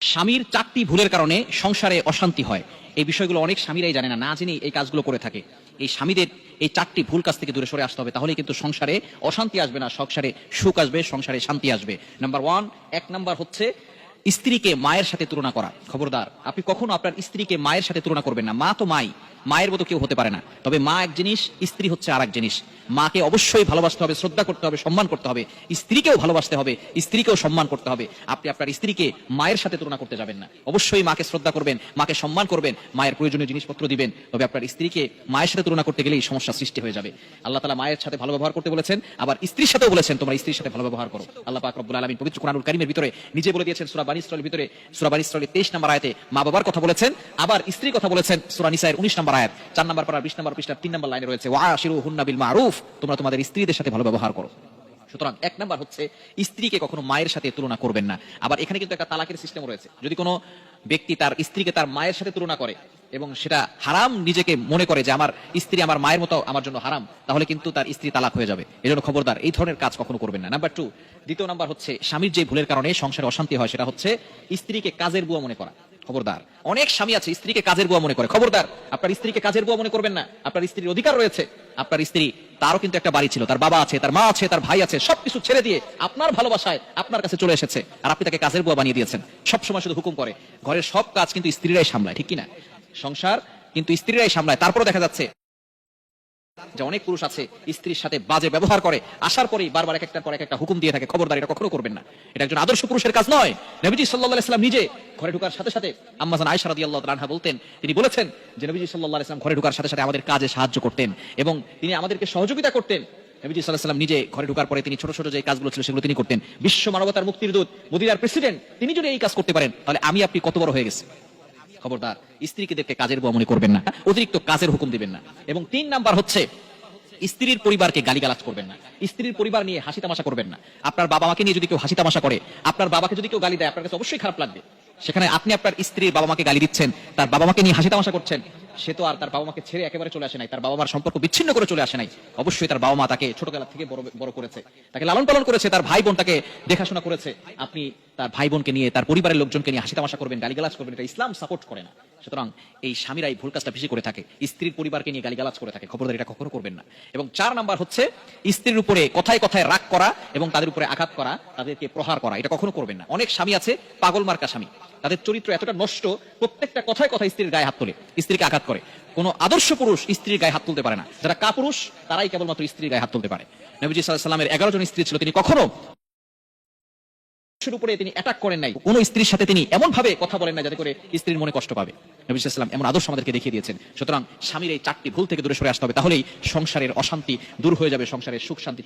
স্বামীর চারটি ভুলের কারণে সংসারে অশান্তি হয়। এই বিষয়গুলো অনেক স্বামীরাই জানে না না জেনে এই কাজগুলো করে থাকে। এই স্বামীদের এই চারটি ভুল কাজ থেকে দূরে সরে আসতে হবে তাহলে কিন্তু সংসারে অশান্তি আসবে না, সংসারে সুখ আসবে, সংসারে শান্তি আসবে। নাম্বার ওয়ান এক নাম্বার হচ্ছে স্ত্রীকে মায়ের সাথে তুলনা করা। খবরদার, আপনি কখনো আপনার স্ত্রীকে মায়ের সাথে তুলনা করবেন না। মা তো মাই, মায়ের মতো কেউ হতে পারে না। তবে মা এক জিনিস, স্ত্রী হচ্ছে আর এক জিনিস। মাকে অবশ্যই ভালোবাসতে হবে, শ্রদ্ধা করতে হবে, সম্মান করতে হবে। স্ত্রীকেও ভালোবাসতে হবে, স্ত্রীকেও সম্মান করতে হবে। আপনি আপনার স্ত্রীকে মায়ের সাথে তুলনা করতে যাবেন না। অবশ্যই মাকে শ্রদ্ধা করবেন, মাকে সম্মান করবেন, মায়ের প্রয়োজনীয় জিনিসপত্র দিবেন। তবে আপনার স্ত্রীকে মায়ের সাথে তুলনা করতে গেলেই সমস্যা সৃষ্টি হয়ে যাবে। আল্লাহ তালা মায়ের সাথে ভালো ব্যবহার করতে বলেছেন, আবার স্ত্রীর সাথেও বলেছেন, তোমার স্ত্রীর সাথে ভালো ব্যবহার করো। আল্লাহ পাক রব্বুল আলামিন পবিত্র কোরআনুল কারীমের ভিতরে নিজে বলে দিয়েছেন, সূরা বানী ইসরাইলের ভিতরে, সূরা বানী ইসরাইলের 23 নম্বর আয়াতে মা বাবার কথা বলেছেন, আবার স্ত্রীর কথা বলেছেন, সূরা নিসায়ের 19 নম্বর আয়াত। চার নম্বর পারা 20 নম্বর পৃষ্ঠার তিন নম্বর লাইনে রয়েছে, ওয়া আশিরুহুন্না বিল মারুফ। তোমরা তোমাদের স্ত্রীদের সাথে ভালো ব্যবহার করো। সুতরাং এক নাম্বার হচ্ছে, স্ত্রীকে কখনো মায়ের সাথে তুলনা করবেন না। আবার এখানে কিন্তু একটা তালাকের সিস্টেম রয়েছে। যদি কোনো ব্যক্তি তার স্ত্রীকে তার মায়ের সাথে তুলনা করে এবং সেটা হারাম নিজেকে মনে করে যে আমার স্ত্রী আমার মায়ের মতো, আমার জন্য হারাম, তাহলে কিন্তু তার স্ত্রী তালাক হয়ে যাবে। এজন্য খবরদার, এই ধরনের কাজ কখনো করবেন না। নাম্বার টু দ্বিতীয় নাম্বার হচ্ছে, স্বামীর যে ভুলের কারণে সংসারে অশান্তি হয়, সেটা হচ্ছে স্ত্রীকে কাজের বুয়া মনে করা। খবরদার, অনেক স্বামী আছে স্ত্রীকে কাজের বুয়া মনে করে। খবরদার, আপনার স্ত্রীকে কাজের বুয়া মনে করবেন না। আপনার স্ত্রীর অধিকার রয়েছে। আপনার স্ত্রী তারও কিন্তু একটা বাড়ি ছিল, তার বাবা আছে, তার মা আছে, তার ভাই আছে, সবকিছু ছেড়ে দিয়ে আপনার ভালোবাসায় আপনার কাছে চলে এসেছে আর আপনি তাকে কাজের বুয়া বানিয়ে দিয়েছেন। সব সময় শুধু হুকুম করে। ঘরের সব কাজ কিন্তু স্ত্রীরাই সামলায়, ঠিক কিনা? সংসার কিন্তু স্ত্রীরাই সামলায়। তারপরে দেখা যাচ্ছে যে অনেক পুরুষ আছে, স্ত্রীর সাথে বাজে ব্যবহার করে, আসার পরেই বারবার এক একটার পর এক একটা হুকুম দিয়ে থাকে, খবরদার, এটা কখনো করবেন না। এটা একজন আদর্শ পুরুষের কাজ নয়। নবীজি সাল্লাল্লাহু আলাইহি সাল্লাম নিজে ঘরে ঢুকার সাথে সাথে আম্মাজান আয়েশা রাদিয়াল্লাহু তাআলা আনহা বলতেন, তিনি বলেছেন যে নবীজি সাল্লাল্লাহু আলাইহি সাল্লাম ঘরে ঢোকার সাথে সাথে আমাদের কাজে সাহায্য করতেন এবং তিনি আমাদেরকে সহযোগিতা করতেন। নবীজি সাল্লাম নিজে ঘরে ঢোকার পরে তিনি ছোট ছোট যে কাজগুলো ছিল সেগুলো তিনি করতেন। বিশ্ব মানবতার মুক্তির দূত, মদিনার প্রেসিডেন্ট, তিনি যদি এই কাজ করতে পারেন, তাহলে আমি আপনি কত বড় হয়ে গেছি। খবরদার, স্ত্রীকে কাজের বুয়া মনে করবেন না, অতিরিক্ত কাজের হুকুম দিবেন না। এবং তিন নাম্বার হচ্ছে, স্ত্রীর পরিবারকে গালিগালাজ করবেন না। স্ত্রীর পরিবার নিয়ে হাসি তামাশা করবেন না। আপনার বাবা মাকে নিয়ে যদি কেউ হাসি তামাশা করে, আপনার বাবাকে যদি কেউ গালি দেয়, আপনার কাছে অবশ্যই খারাপ লাগবে। সেখানে আপনি আপনার স্ত্রীর বাবা মাকে গালি দিচ্ছেন, তার বাবা মাকে নিয়ে হাসি তামাশা করছেন সে তো আর তার বাবা মাকে ছেড়ে একেবারে চলে আসে নাই, তার বাবা মার সম্পর্ক বিচ্ছিন্ন করে চলে আসে নাই। অবশ্যই তার বাবা মা তাকে ছোটবেলা থেকে বড় বড় করেছে, তাকে লালন পালন করেছে, তার ভাই বোন তাকে দেখাশোনা করেছে। আপনি তার ভাই বোনকে নিয়ে, তার পরিবারের লোকজনকে নিয়ে হাসি তামাশা করবেন, গালিগালাজ করবেন, এটা ইসলাম সাপোর্ট করে না। সুতরাং এই স্বামীরা এই ভুল কাজটা বেশি করে থাকে, স্ত্রীর পরিবারকে নিয়ে গালিগালাজ করে থাকে, খবরদার এটা কখনো করবেন না। এবং চার নাম্বার হচ্ছে, স্ত্রীর উপরে কথায় কথায় রাগ করা এবং তাদের উপরে আঘাত করা, তাদেরকে প্রহার করা, এটা কখনো করবেন না। অনেক স্বামী আছে পাগল মার্কা স্বামী, তাদের চরিত্র এতটা নষ্ট, প্রত্যেকটা কথায় কথায় স্ত্রীর গায়ে হাত তোলে, স্ত্রীকে আঘাত কোন আদর্শ পুরুষ স্ত্রীর গায়ে হাত তুলতে পারে না। যারা কাপুরুষ, তারাই কেবলমাত্র স্ত্রীর গায়ে হাত তুলতে পারে। নবীজি সাল্লামের এগারো জন স্ত্রী ছিল, তিনি কখনো উপরে তিনি অ্যাটাক করেন নাই। কোন স্ত্রীর সাথে তিনি এমন ভাবে কথা বলেন না যাতে করে স্ত্রীর মনে কষ্ট পাবে। এমন আদর্শ আমাদেরকে দেখিয়ে দিয়েছেন। সুতরাং স্বামীর এই চারটি ভুল থেকে দূরে সরে আসতে হবে। তাহলেই সংসারের অশান্তি দূর হয়ে যাবে, সংসারের সুখ শান্তি